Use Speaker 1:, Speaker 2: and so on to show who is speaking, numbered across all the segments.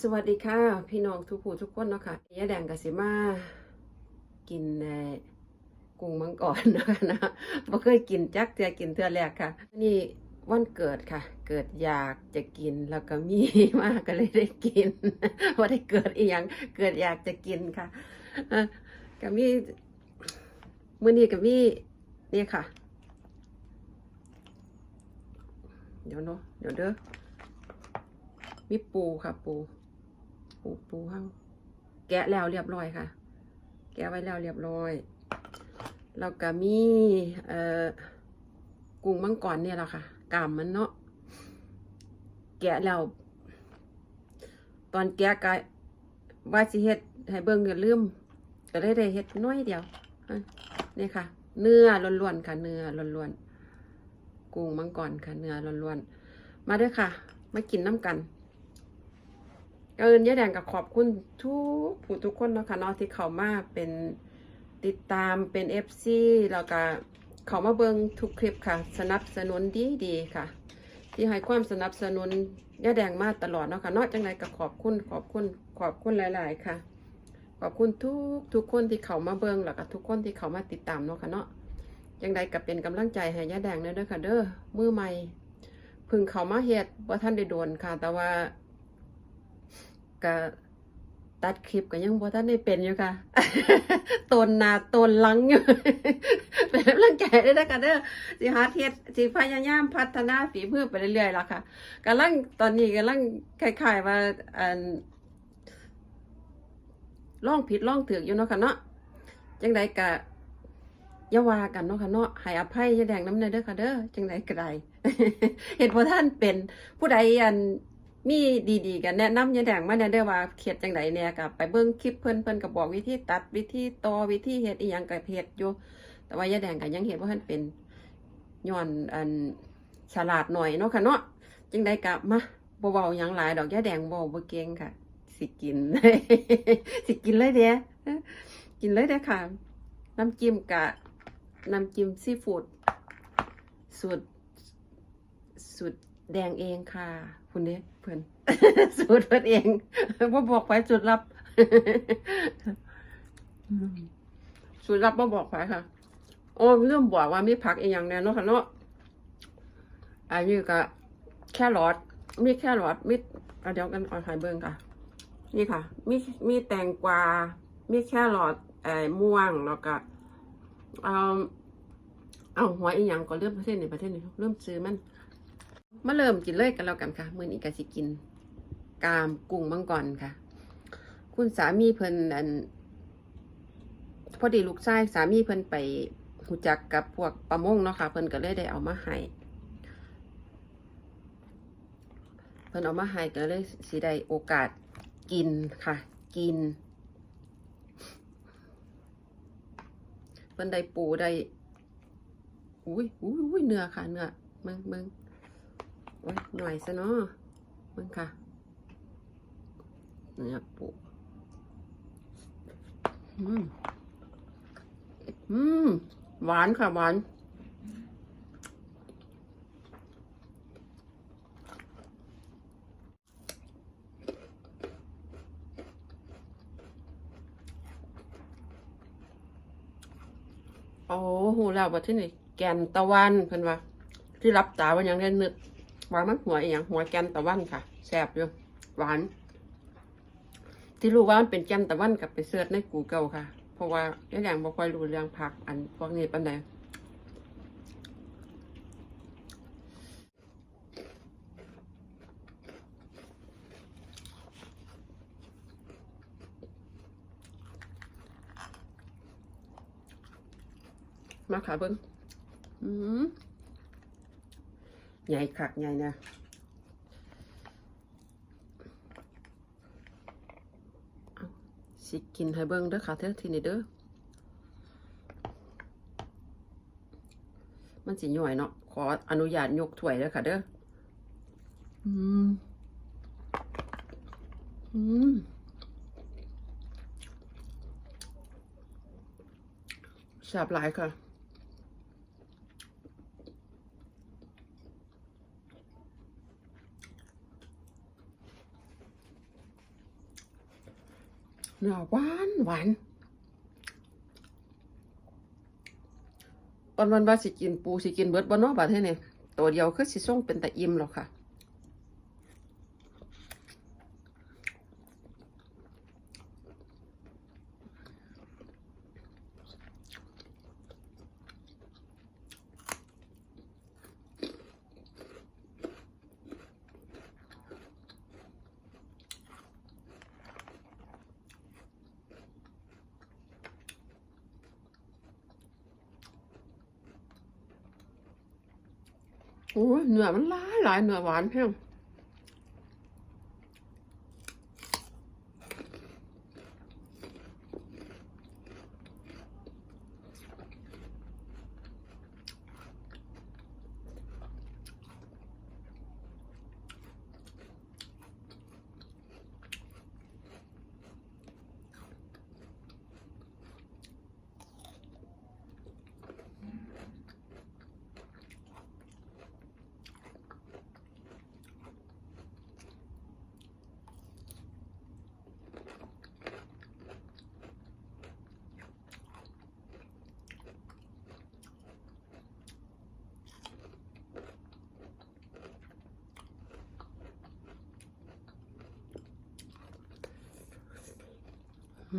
Speaker 1: สวัสดีค่ะ พี่น้องทุกผู้ทุกคนเนาะค่ะยาแดงกับสิมา กินเอ่อกุ้งมังกรนะคะนะบ่เคยกินจักเทือกินเทื่อแรกค่ะ นี่วันเกิดค่ะ เกิดอยากจะกินแล้วก็มีมากก็เลยได้กินว่าได้เกิดอีหยังเกิดอยากจะกินค่ะก็มีมื้อนี้ก็มีนี่ค่ะ เดี๋ยวเนาะเดี๋ยวเด้อมีปูค่ะปู ปูปูเฮางแกะแล้วเรียบร้อยค่ะ แกะไว้แล้วเรียบร้อยแล้วก็มีเอ่อกุ้งมังกรเนี่ยแหละค่ะกามมันเนาะแกะแล้วตอนแกะก็ว่าสิเฮ็ดให้เบิ่งอย่าลืมก็ได้ได้เฮ็ดน้อยเดียวนี่ค่ะ เนื้อล้วนๆค่ะ เนื้อล้วนๆกุ้งมังกรค่ะ เนื้อล้วนๆมาด้อค่ะ มากินน้ำกัน เอินยาแดงกับขอบคุณทุกผู้ทุกคนเนาะค่ะเนาะที่เขามาเป็นติดตามเป็นเอฟซีแล้วก็เขามาเบิงทุกคลิปค่ะ สนับสนุนดีดีๆค่ะ ที่ให้ความสนับสนุนยาแดงมาตลอดเนาะค่ะเนาะจังไรก็ขอบคุณขอบคุณขอบคุณหลาย ๆ ค่ะ ขอบคุณทุกทุกคนที่เขามาเบิงแล้วก็ทุกคนที่เขามาติดตามเนาะค่ะเนาะจังไรก็เป็นกำลังใจให้ยาแดงเด้อค่ะเด้อมือใหม่พึ่งเขามาเฮ็ดว่าท่านได้โดนค่ะ แต่ว่า ก็ตัดคลิปก็ยังบ่ทันได้เป็นอยู่ค่ะตนหนาตนหลังอยู่เป็นกำลังใจด้วยนะคะเด้อสิหาเทศสิพยายามพัฒนาฝีมือไปเรื่อยๆล่ะค่ะกำลังตอนนี้กำลังคล้ายๆว่าอันล่องผิดล่องถือกอยู่เนาะค่ะเนาะจังใดก็ยาวากันเนาะค่ะเนาะให้อภัยยาแดงน้ำเนยเด้อค่ะเด้อจังใดก็ไดเห็นบ่ท่านเป็นผู้ใดอัน มีดีๆกันแนะนำยายแดงมาแน่เด้ว่าเขียดจังไดเนี่ยกับไปเบิ่งคลิปเพิ่นเพิ่นก็บอกวิธีตัดวิธีตอวิธีเฮ็ดอีหยังก็เฮ็ดอยู่ แต่ว่ายายแดงก็ยังเฮ็ดบ่ทันเป็นย้อนอันฉลาดหน่อยเนาะค่ะเนาะจังไดก็มาบ่เว้าหยังหลายดอกยายแดงเว้าบ่เก่งค่ะ สิกินสิกินเลยเด้กินเลยเด้ค่ะ น้ำจิ้มกะน้ำจิ้มซีฟู้ดสูตรสูตรแดงเองค่ะ คุณเด้ เพื่อนสูตรเพื่อนเองบ่บอกไปสูตรลับสูตรลับบ่บอกไปค่ะโอ้เริ่มบอกว่ามีผักอีกอย่างแน่เนาะค่ะเนาะอันนี้ก็แค่รอทมีแค่รอทมีเดี๋ยวกันเอาไข่เบิ้งค่ะ นี่ค่ะ มีมีแตงกวา มีแค่รอทไอ้ม่วงแล้วก็เอาเอาหัวอีหยังก็เริ่มประเทศนี้ประเทศนี้เริ่มซื้อมัน มาเริ่มกินเลยกันแล้วกันค่ะ มื้อนี้ก็สิกิน กามกุ้งมังกรค่ะ คุณสามีเพิ่นอันพอดีลูกชายสามีเพิ่นไปหูจักกับพวกประมงเนาะค่ะ เพิ่นก็เลยได้เอามาให้เพิ่นเอามาให้ก็เลยสิได้โอกาสกินค่ะ กิน เพิ่นได้ปูได้อุ้ยอุ้ยอุ้ยเนื้อค่ะเนื้อมืองมือง โอ้ยหน่อยซะเนาะมึงค่ะเนื้อปูอืมอืม หวานค่ะ หวานโอ้โหแล้วว่าที่นี่แกนตะวันเพิ่นว่า ที่รับตาว่ายังได้นึก ว่ามันหัวอย่างหัวแกนตะวันค่ะแซ่บอยู่หวาน ที่รู้ว่ามันเป็นแกนตะวันกับไปเสิร์ชในกูเกิลค่ะ เพราะว่าย่าแดงบ่ค่อยรู้เรื่องผักอันพวกนี้ปานใดมาขาเบิ้งอืม ใหญ่คักใหญ่นะเอาสิกินให้เบิ้งเด้อค่ะเท่าทีนี้เด้อมันสิย่อยเนาะขออนุญาตยกถ้วยเด้อค่ะเด้ออืมอืมแซ่บหลายค่ะ เนื้อหวานหวานตอนวันว่าสิกินปูสิกินเบิดบนนอกบาดเท่นี่ยตัวเดียวคือสิส่งเป็นแต่อิ่มหรอกค่ะ โอ้ยเนื้อมันหลายหลายเนื้อหวานเพียง แซ่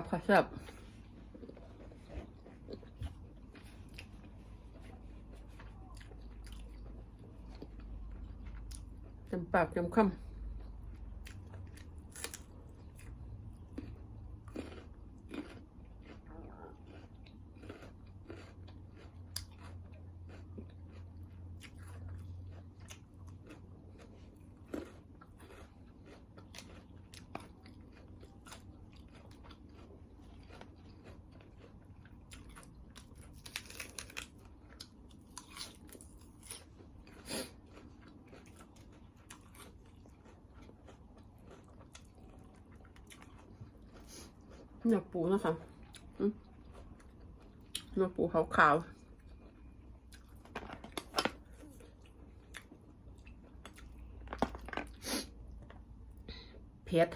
Speaker 1: บค่ะแซ่บเต็มปากเต็มคำ เนื้อปูนะคะเนื้อปูขาวขาวๆเผ็ด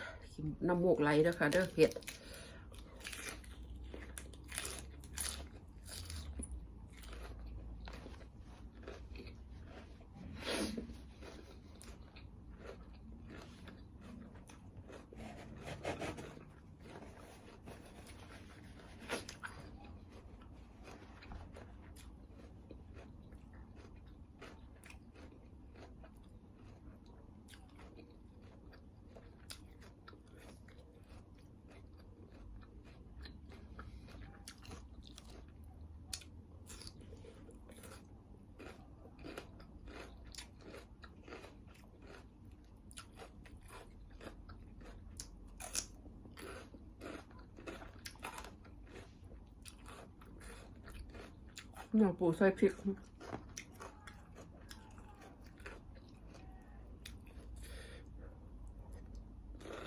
Speaker 1: น้ำมูกไหลนะคะเด้อเผ็ด เนื้อปูใส่พริก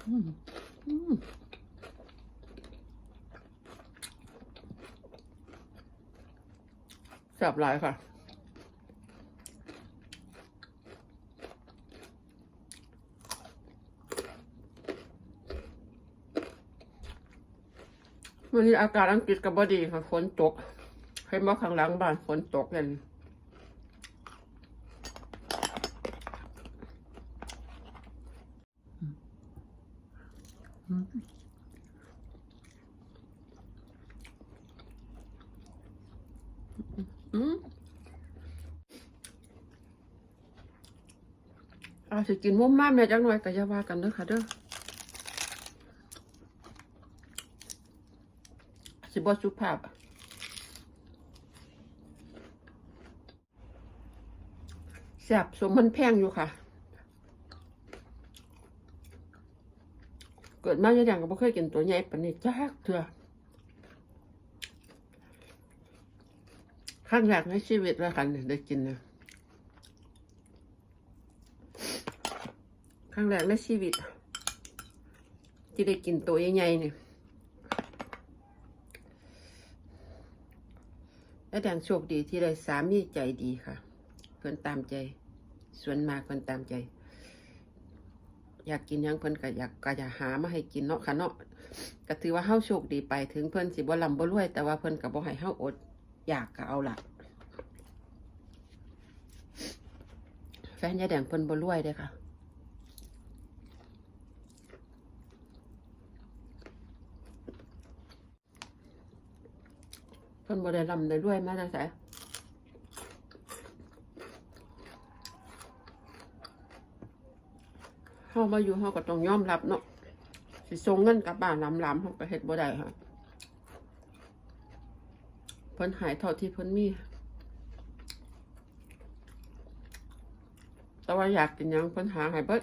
Speaker 1: อืมอืมแซ่บหลายค่ะวันนี้อากาศอังกฤษก็บ่ดีค่ะฝนตก เห็นว่าข้างหลังบ้านฝนตกกันอืมอาจจะกินมุมมามเนี่ยจังหน่อยก็อย่าว่ากันเด้อค่ะเด้อสิบ่สุภาพ แซ่บสมมันแพงอยู่ค่ะ เกิดมาอย่างก็บ่เคยกินตัวใหญ่ปานนี้จักเถอครั้งแรกในชีวิตแล้วกันได้กินนะครั้งแรกในชีวิตที่ได้กินตัวใหญ่ๆเนี่ยและแดงโชคดีที่ได้สามีใจดีค่ะ นตามใจ ส่วนมากเพิ่นตามใจ อยากกินยังเพิ่นก็อยากก็อยากหามาให้กินเนาะค่ะเนาะก็ถือว่าเฮาโชคดีไปถึงเพิ่นสิบ่ร่ำบ่รวย แต่ว่าเพิ่นก็บ่ให้เฮาอด อยากก็เอาล่ะแฟนยาแดงเพิ่นบ่รวยเด้ค่ะเพิ่นบ่ได้ร่ำได้รวยมาแต่ไสเฮา มาอยู่เฮาก็ต้องยอมรับเนาะสิส่งเงินกลับบ้านลำๆเฮาก็เฮ็ดบ่ได้ค่ะเพิ่นหายเท่าที่เพิ่นมีแต่ว่าอยากกินยังเพิ่นหาให้เบิด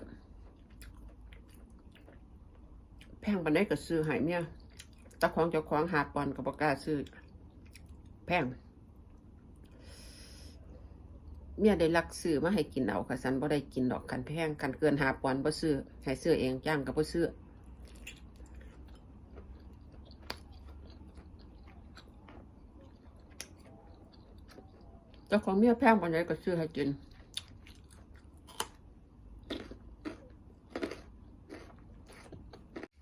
Speaker 1: แพงปานใดก็ซื้อให้เมียแต่ของเจ้าของหาปอนก็บ่กล้าซื้อแพง เมียได้ลักซื้อมาให้กินเอาค่ะสันบ่ได้กินดอกกันแพงกันเกินหาปอนบ่ซื้อให้ซื้อเองจ้างก็บ่ซื้อเจ้าของเมียแพงปานใดก็ซื้อให้กิน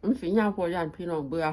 Speaker 1: มันสิยาพอยานพี่น้องเบื่อ